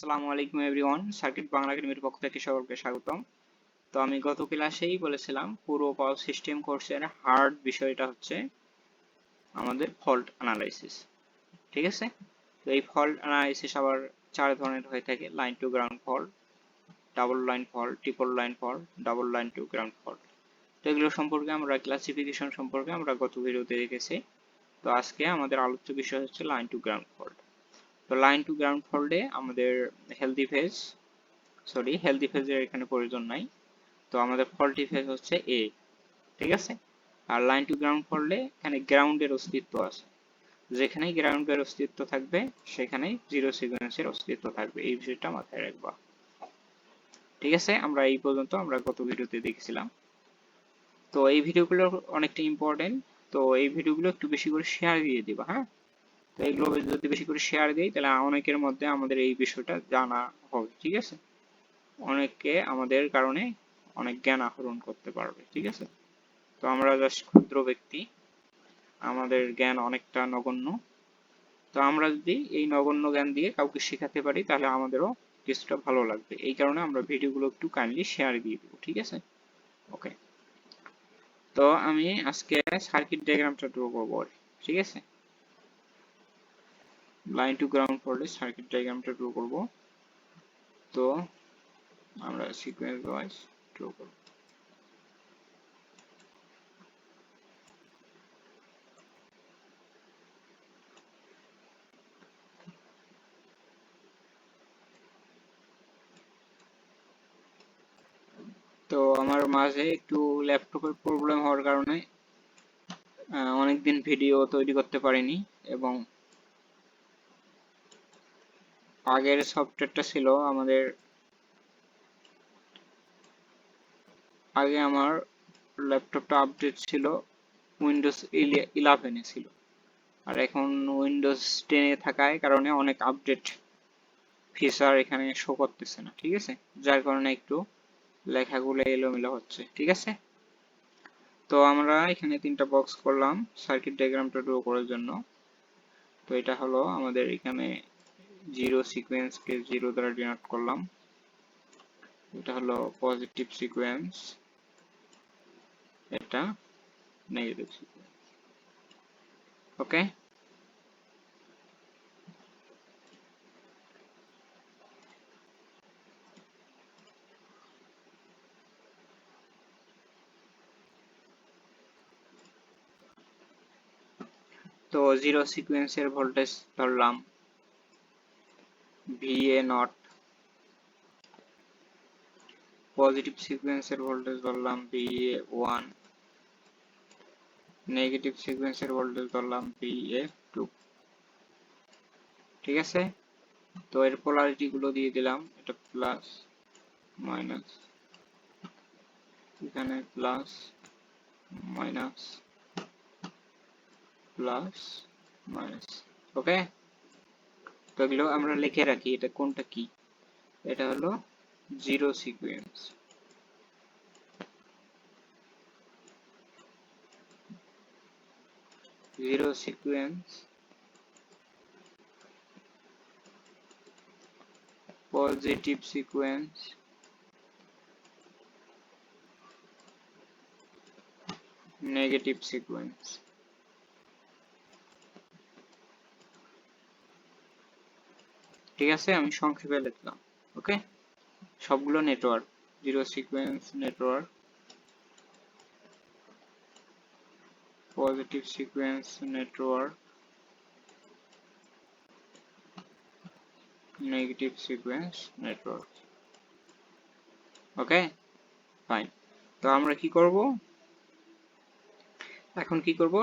আসসালামু আলাইকুম, everyone. Circuit Bangla একাডেমির পক্ষ থেকে সকলকে স্বাগতম। তো আমি গত ক্লাসেই বলেছিলাম, পুরো পাওয়ার সিস্টেম কোর্সের হার্ড বিষয়টা হচ্ছে আমাদের ফল্ট অ্যানালাইসিস ঠিক আছে? তো এই ফল্ট অ্যানালাইসিস আবার চার ধরনের হয়ে থাকে। Line to ground fault double line fault triple line fault double line to ground fault তো এগুলো সম্পর্কে আমরা ক্লাসিফিকেশন সম্পর্কে আমরা গত ভিডিওতে দেখেছি। তো আজকে আমাদের আলোচ্য বিষয় হচ্ছে লাইন টু গ্রাউন্ড ফল্ট তো লাইন টু গ্রাউন্ড ফল্টে আমাদের হেলদি ফেজ সরি হেলদি ফেজের এখানে প্রয়োজন নাই। তো আমাদের ফল্টি ফেজ হচ্ছে এ ঠিক আছে? আর লাইন টু গ্রাউন্ড ফল্টে এখানে গ্রাউন্ডের অস্তিত্ব আছে। যেখানেই গ্রাউন্ডের অস্তিত্ব থাকবে, সেখানেই জিরো সিকোয়েন্সের অস্তিত্ব থাকবে। এই বিষয়টা মাথায় রাখবা। ঠিক আছে? আমরা এই পর্যন্ত আমরা গত ভিডিওতে দেখেছিলাম। তো এই ভিডিওগুলো অনেকটা ইম্পর্টেন্ট তো এই ভিডিওগুলো একটু বেশি করে শেয়ার দিয়ে দিবা হ্যাঁ? তো এগুলো যদি বেশি করে শেয়ার দিই, তাহলে অনেকের মধ্যে আমাদের এই বিষয়টা জানা হবে, ঠিক আছে? অনেকে আমাদের কারণে অনেক জ্ঞান আহরণ করতে পারবে, ঠিক আছে? তো আমরা জাস্ট ক্ষুদ্র ব্যক্তি, আমাদের জ্ঞান অনেকটা নগণ্য। তো আমরা যদি এই নগণ্য জ্ঞান দিয়ে কাউকে শেখাতে পারি, তাহলে আমাদেরও কিছুটা ভালো লাগবে। এই কারণে আমরা ভিডিওগুলো একটু কাইন্ডলি শেয়ার দিয়ে দেবো, ঠিক আছে? ওকে তো আমি আজকে সার্কিট ডায়াগ্রামটা ড্র করব, ঠিক আছে? লাইন টু গ্রাউন্ড ফল্টে সার্কিট ডায়াগ্রামটা ড্র করব। তো আমরা সিকোয়েন্স ওয়াইজ ড্র করব। তো আমার মাঝে একটু ল্যাপটপের প্রবলেম হওয়ার কারণে অনেকদিন ভিডিও তৈরি করতে পারিনি এবং আগের সফটওয়্যারটা ছিল আমাদের, আগে আমার ল্যাপটপটা আপডেট ছিল উইন্ডোজ ইলেভেনে ছিল। আর এখন উইন্ডোজ টেনে থাকায় কারণে অনেক আপডেট ফিচার এখানে শো করতেছে না, ঠিক আছে? যার কারণে একটু লেখাগুলো এলোমেলো হচ্ছে, ঠিক আছে? তো আমরা এখানে তিনটা বক্স করলাম সার্কিট ডায়াগ্রামটা ড্র করার জন্য। তো এটা হলো আমাদের এখানে জিরো সিকোয়েন্সকে জিরো দ্বারা ডিনোট করলাম। এটা হলো পজিটিভ সিকোয়েন্স। এটা নেগেটিভ সিকোয়েন্স। ওকে তো জিরো সিকোয়েন্সের ভোল্টেজ ধরলাম। VA নট পজিটিভ সিকোয়েন্সের ভোল্টেজ ধরলাম VA ওয়ান নেগেটিভ সিকোয়েন্সের ভোল্টেজ ধরলাম ঠিক আছে? তো এর পোলারিটি গুলো দিয়ে দিলাম। এটা প্লাস মাইনাস এখানে plus minus plus minus okay এগুলো আমরা লিখে রাখি, এটা কোনটা কি? এটা হলো zero sequence. Zero sequence. Positive sequence. Negative sequence. ঠিক আছে? আমি সংক্ষেপে লিখলাম, ওকে? সবগুলো network zero sequence network positive sequence network negative sequence network okay? Fine তো আমরা কি করব? এখন কি করব?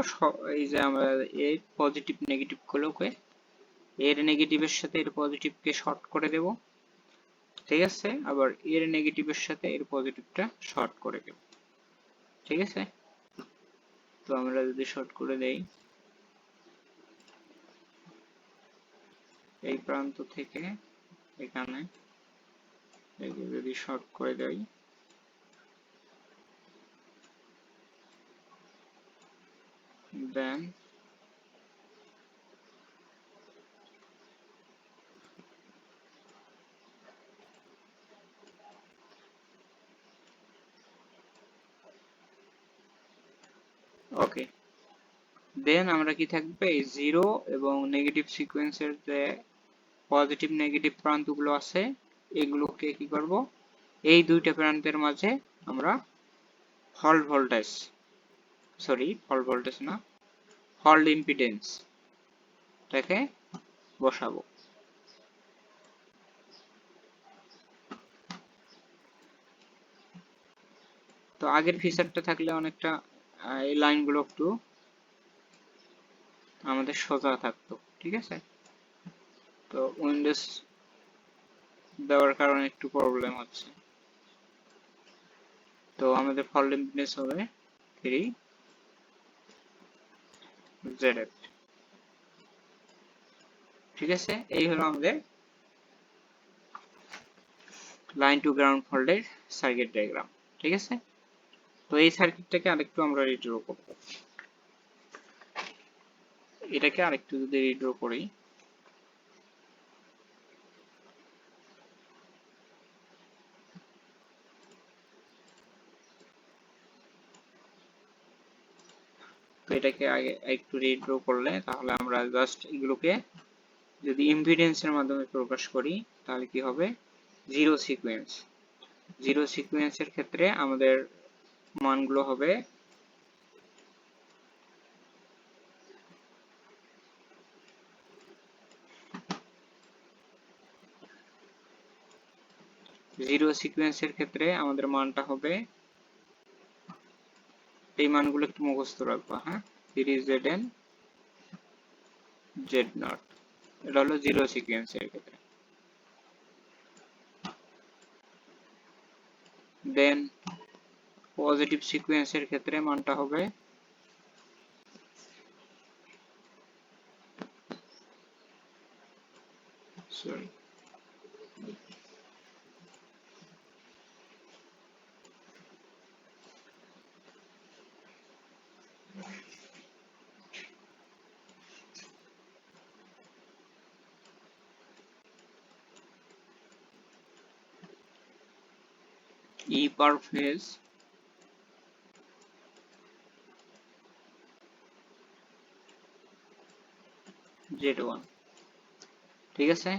এই যে আমরা এই পজিটিভ নেগেটিভ গুলোকে এর নেগেটিভের সাথে এর পজিটিভকে শর্ট করে দেব। ঠিক আছে? আবার এর নেগেটিভের সাথে এর পজিটিভটা শর্ট করে দেব। ঠিক আছে? তো আমরা যদি শর্ট করে দেই, এই প্রান্ত থেকে এখানে যদি শর্ট করে দেই দেন ওকে দেন আমরা কি থাকবে? জিরো এবং নেগেটিভ সিকোয়েন্সের যে পজিটিভ নেগেটিভ প্রান্তগুলো আছে, এগুলোকে কি করব? এই দুইটা প্রান্তের মাঝে আমরা fault voltage sorry fault voltage না ফল্ট ইম্পিডেন্স এটাকে বসাবো। তো আগের ফিচারটা থাকলে অনেকটা এই লাইনগুলো একটু আমাদের সোজা থাকতো, ঠিক আছে? তো উইন্ডোজ দেওয়ার কারণে একটু প্রবলেম হচ্ছে। তো আমাদের ফল্ট ইম্পিডেন্স হবে থ্রি জেড ঠিক আছে? এই হলো আমাদের লাইন টু গ্রাউন্ড ফল্টের সার্কিট ডায়াগ্রাম ঠিক আছে? তো এই সার্কিটটাকে আরেকটু আমরা রিড্র করব। এটাকে আরেকটু যদি রিড্র করি। তো এটাকে আগে একটু রিড্র করলে তাহলে আমরা জাস্ট এগুলোকে যদি ইম্পিডেন্সের মাধ্যমে প্রকাশ করি, তাহলে কি হবে? জিরো সিকোয়েন্স জিরো সিকোয়েন্সের ক্ষেত্রে আমাদের মানগুলো হবে জিরো সিকোয়েন্সের ক্ষেত্রে আমাদের মানটা হবে এই মানগুলো একটু মুখস্থ রাখব হ্যাঁ? Three Z N Z naught এটা হলো জিরো সিকোয়েন্সের ক্ষেত্রে। দেন পজিটিভ সিকোয়েন্সের ক্ষেত্রে মানটা হবে sorry E per phase Z one ঠিক আছে?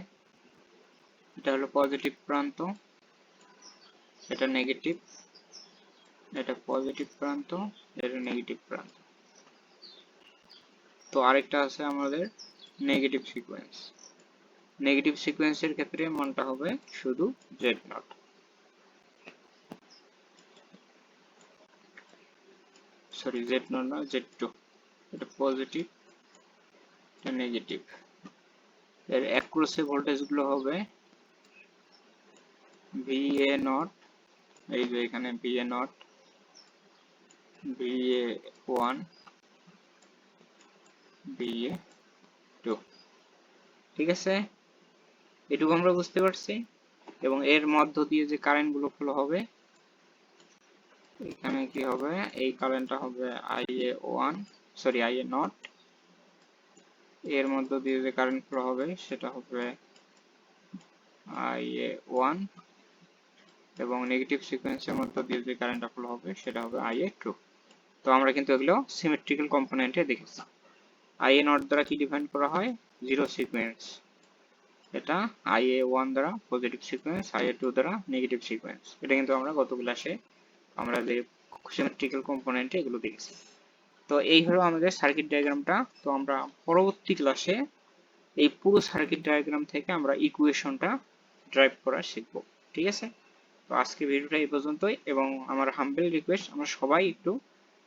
এটা হলো পজিটিভ প্রান্ত। এটা নেগেটিভ এটা পজিটিভ প্রান্ত। এটা নেগেটিভ প্রান্ত। তো আরেকটা আছে আমাদের নেগেটিভ সিকোয়েন্স নেগেটিভ সিকোয়েন্সের ক্ষেত্রে মানটা হবে শুধু Z naught sorry Z naught না জেড টু এটা পজিটিভ নেগেটিভ এর অ্যাক্রোসে ভোল্টেজগুলো হবে ভিএ নট এই যে এখানে VA naught VA one VA two ঠিক আছে? এটুকু আমরা বুঝতে পারছি। এবং এর মধ্য দিয়ে যে কারেন্টগুলো ফ্লো হবে, এখানে কি হবে? এই কারেন্টটা হবে IA one sorry IA naught এর মধ্য দিয়ে যে কারেন্ট ফ্লো হবে সেটা হবে আইএ ওয়ান এবং নেগেটিভ সিকোয়েন্সের মধ্য দিয়ে যে কারেন্টটা ফ্লো হবে সেটা হবে আইএ টু তো আমরা কিন্তু এগুলো সিমেট্রিক্যাল কম্পোনেন্টে দেখেছি। আইএ নট দ্বারা কি ডিফাইন করা হয়? জিরো সিকোয়েন্স এটা আইএ ওয়ান দ্বারা পজিটিভ সিকোয়েন্স আইএ টু দ্বারা নেগেটিভ সিকোয়েন্স এটা কিন্তু আমরা গত ক্লাসে আমরা যে সিমেট্রিক্যাল কম্পোনেন্টে এগুলো দেখেছি। তো এই হলো আমাদের সার্কিট ডায়াগ্রামটা তো আমরা পরবর্তী ক্লাসে এই পুরো সার্কিট ডায়াগ্রাম থেকে আমরা ইকুয়েশনটা ড্রাইভ করা শিখব। ঠিক আছে? তো আজকে ভিডিওটা এই পর্যন্তই এবং আমার হাম্বেল রিকোয়েস্ট আমরা সবাই একটু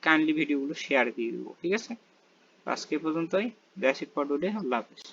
কাইন্ডলি ভিডিওগুলো শেয়ার দিয়ে দেবো। ঠিক আছে? আজকে পর্যন্তই। দ্যাটস ইট ফর আল্লাহ হাফেজ।